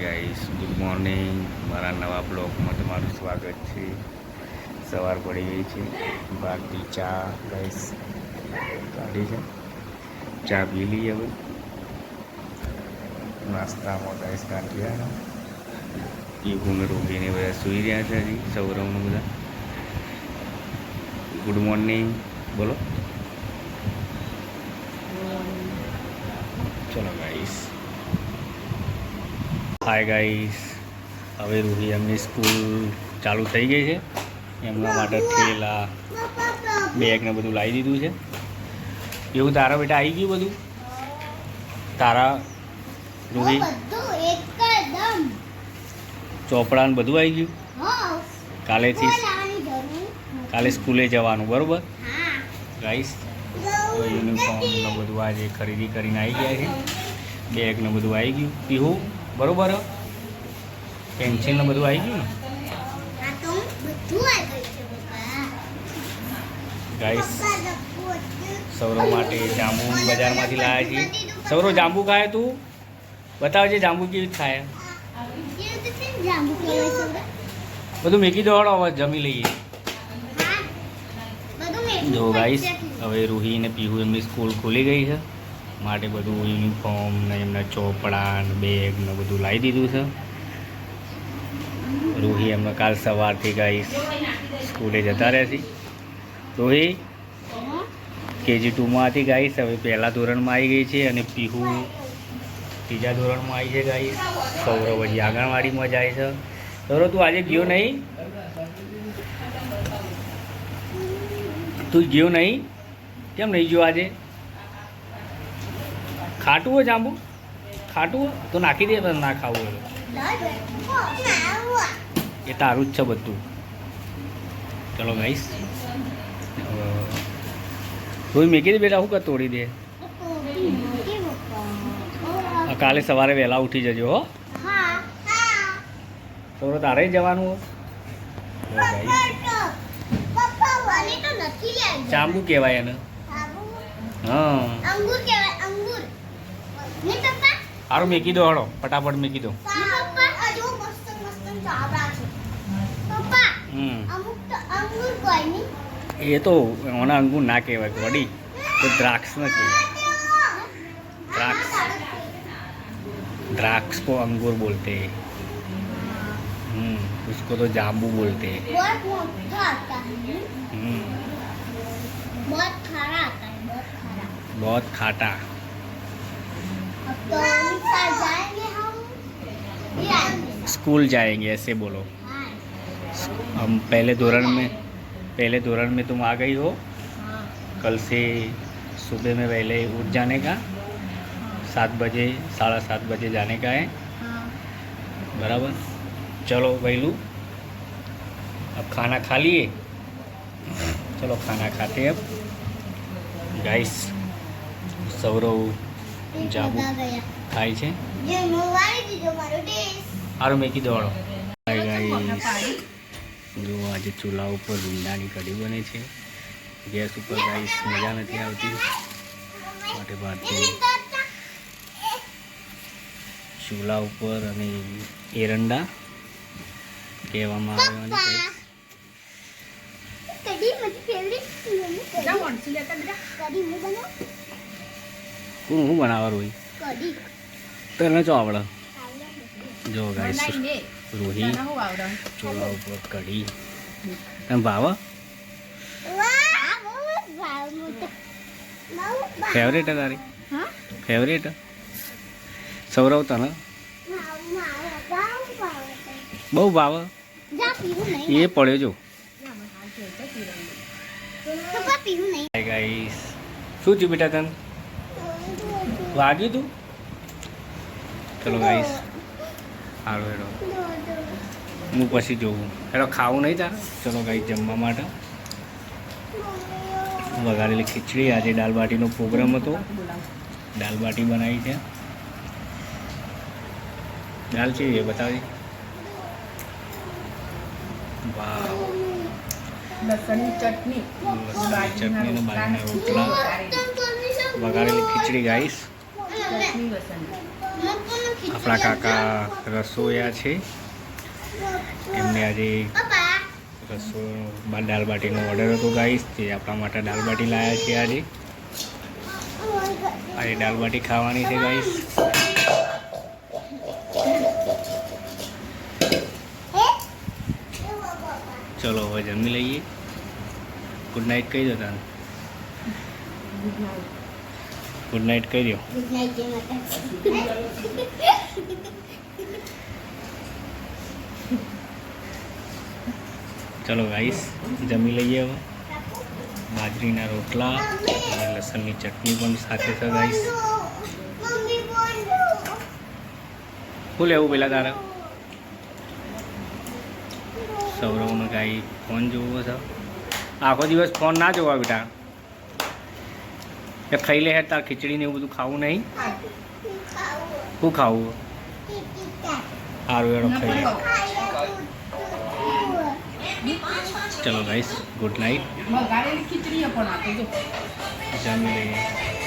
Guys good morning મારા નવા બ્લોગમાં તમારું સ્વાગત છે. સવાર પડી ગઈ છે. બાકી ચા ગાઈસ કાઢી છે. ચા પી લઈએ હવે. નાસ્તામાં ગાઈસ કાઢ્યા એ ઘૂમે રોગીને બધા સૂઈ રહ્યા છે હજી સૌરવનું બધા. ગુડ મોર્નિંગ બોલો. ચલો ગાઈસ હાય ગાઈસ હવે રૂહી એમની સ્કૂલ ચાલુ થઈ ગઈ છે. એમના માટે થેલા બેગ ને બધું લાવી દીધું છે. એવું તારા બેટા આવી ગયું બધું? તારા રૂહી? ચોપડા ને બધું આવી ગયું? કાલેથી. કાલે સ્કૂલે જવાનું બરાબર? ગાઈસ યુનિફોર્મ ને બધું આજે ખરીદી કરીને આવી ગયા છે. બેગ ને બધું આવી ગયું. પીહું? બરોબર? પેન્સિલ ને બધું આવી ગયું ને? ગાઈસ સૌરવ માટે જાંબુ બજારમાંથી લાવ્યા છીએ સૌરવ જાંબુ ખાય તું? બતાવજે જાંબુ કેવી ખાય. બધું મેકી દોડો હવે જમી લઈએ. જો ગાઈસ હવે રૂહી અને પીહુ એમની સ્કૂલ ખુલી ગઈ છે. માટે બધું યુનિફોર્મ ને એમના ચોપડા ને બેગ ને બધું લાવી દીધું છે. રૂહી એમને કાલ સવારથી ગઈ સ્કૂલે જતા રહે છે રૂહી કેજી ટુમાં ગાઈસ હવે પહેલાં ધોરણમાં આવી ગઈ છે અને પીહુ ત્રીજા ધોરણમાં આવી છે ગાઈસ સૌરવ હજી આંગણવાડીમાં જાય છે. સૌરવ, તું આજે ગયો નહીં? તું ગયો નહીં? કેમ નહીં ગયો આજે? ખાટું હોય જાંબુ ખાટું તો નાખી દે પણ ના ખાવું હોય એ તારું જ છે બધું ચલો ગાઈશ રોઈ મેકી દે બેટા હું કર તોડી દે કાલે સવારે વહેલા ઉઠી જજો હો હા તારે જવાનું તો જાંબુ કહેવાય એને હા સારું મેકી દો હળો ફટાફટ મેકી દો ને પપ્પા આ જો મસ્ત મસ્ત ચાવડા છે પપ્પા હમ અમુક તો અંગૂર કોઈ નહીં એ તો ઓના અંગુર ના કહેવાય વડી તો દ્રાક્ષ ન કહેવાય દ્રાક્ષ द्राक्ष को अंगूर बोलते हैं हम्म उसको तो जाम्बू बोलते हैं बहुत मोटा आता है हम्म बहुत खारा आता है बहुत खारा बहुत खाटा अब तो मीठा स्कूल जाएँगे ऐसे बोलो। हम पहले दौरान में पहले दौरान में तुम आ गई हो। कल से सुबह में पहले उठ जाने का। सात बजे साढ़ा सात बजे जाने का है। बराबर। चलो वैलू अब खाना खा लिए? चलो खाना खाते अब। गाइस सौरव જાબુ ખાય છે. સારું મેં કીધો વાળો જો આજે ચૂલા ઉપર ભીંડાની કઢી બને છે. ગેસ ઉપર ગાઈસ મજા નથી આવતી. માટે ભારતીય ચૂલા ઉપર અને એરંડા કહેવામાં આવે અને કઢી મારી ફેવરિટ કઢી હું બનાવું? कौन हूँ बनावा रोही तेरना चावड़ा जो गाय रोही। चोला ऊपर कड़ी। तम बाबा फेवरेट है तारी। फेवरेट सौरव था ना। बहु बाबा ये पढ़े जो। गाइस बेटा चुपीटा तन વાગ્યું તું? ચલો ગાઈશ હાલો હેડો. હું પછી જોઉં. હેડો ખાવું નહીં તારે? ચલો ગાઈશ જમવા માટે. વઘારેલી ખીચડી. આજે દાલબાટીનો પ્રોગ્રામ હતો. દાલબાટી બનાવી છે. દાલ છે એ બતાવી? વાવ. લસણની ચટણી. લસણની ચટણી અને બાજરીના રોટલા. વઘારેલી. ખીચડી મમ્મી આપણા કાકા રસોયા છે. એમને આજે રસો દાલ બાટીનો ઓર્ડર હતો ગાઈશ તે આપણા માટે દાલ બાટી લાવ્યા છે આજે. આજે દાલ બાટી ખાવાની છે ગાઈસ. ચલો હવે જમી લઈએ. ગુડ નાઇટ કહી દો તને. ગુડ નાઇટ કહી દો ગુડ નાઇટ જય ચલો ગાઈસ જમી લઈએ હવે. બાજરીના રોટલા અને લસણની ચટણી પણ સાથે છે ગાઈસ શું લેવું પેલા તારે? સૌરવનો ગાઈ ફોન જોવો છે. આખો દિવસ ફોન ના જોવા બેટા. એ ખાઈ લે હે તાર ખીચડી ને એવું બધું ખાવું નહીં? શું ખાવું? સારું એડો ખાઈ લે. ચલો ગાઈસ ગુડ નાઇટ જમી લઈએ.